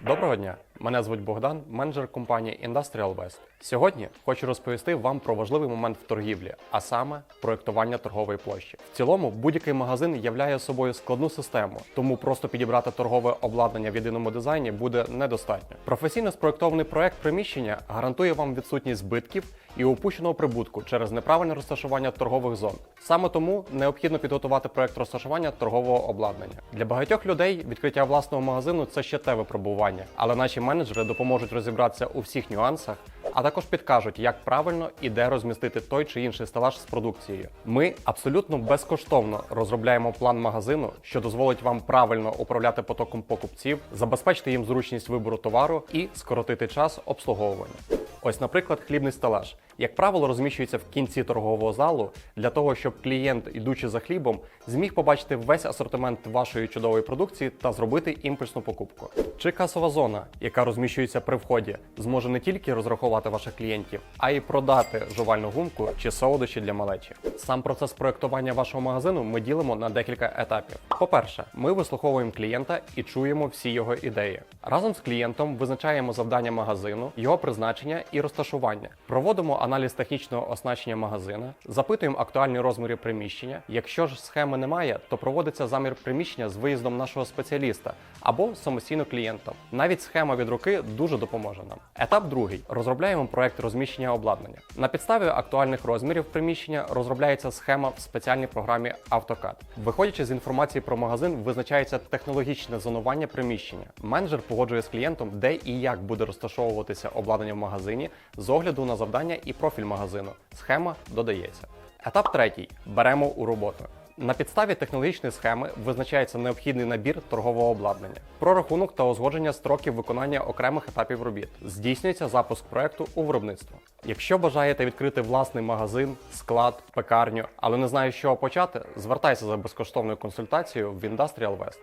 Доброго дня! Мене звуть Богдан, менеджер компанії Industrial West. Сьогодні хочу розповісти вам про важливий момент в торгівлі, а саме проєктування торгової площі. В цілому будь-який магазин являє собою складну систему, тому просто підібрати торгове обладнання в єдиному дизайні буде недостатньо. Професійно спроєктований проект приміщення гарантує вам відсутність збитків і упущеного прибутку через неправильне розташування торгових зон. Саме тому необхідно підготувати проект розташування торгового обладнання. Для багатьох людей відкриття власного магазину це ще те випробування, але наші менеджери допоможуть розібратися у всіх нюансах, а також підкажуть, як правильно і де розмістити той чи інший стелаж з продукцією. Ми абсолютно безкоштовно розробляємо план магазину, що дозволить вам правильно управляти потоком покупців, забезпечити їм зручність вибору товару і скоротити час обслуговування. Ось, наприклад, хлібний стелаж. Як правило, розміщується в кінці торгового залу для того, щоб клієнт, ідучи за хлібом, зміг побачити весь асортимент вашої чудової продукції та зробити імпульсну покупку. Чи касова зона, яка розміщується при вході, зможе не тільки розрахувати ваших клієнтів, а й продати жувальну гумку чи солодощі для малечі. Сам процес проектування вашого магазину ми ділимо на декілька етапів. По-перше, ми вислуховуємо клієнта і чуємо всі його ідеї. Разом з клієнтом визначаємо завдання магазину, його призначення і розташування. Проводимо аналіз технічного оснащення магазина, запитуємо актуальні розміри приміщення. Якщо ж схеми немає, то проводиться замір приміщення з виїздом нашого спеціаліста або самостійно клієнтом. Навіть схема від руки дуже допоможе нам. Етап другий: розробляємо проект розміщення обладнання. На підставі актуальних розмірів приміщення розробляється схема в спеціальній програмі AutoCAD. Виходячи з інформації про магазин, визначається технологічне зонування приміщення. Менеджер погоджує з клієнтом, де і як буде розташовуватися обладнання в магазині з огляду на завдання і профіль магазину. Схема додається. Етап третій: беремо у роботу. На підставі технологічної схеми визначається необхідний набір торгового обладнання, прорахунок та узгодження строків виконання окремих етапів робіт. Здійснюється запуск проекту у виробництво. Якщо бажаєте відкрити власний магазин, склад, пекарню, але не знаю, з чого почати, звертайся за безкоштовною консультацією в Industrial West.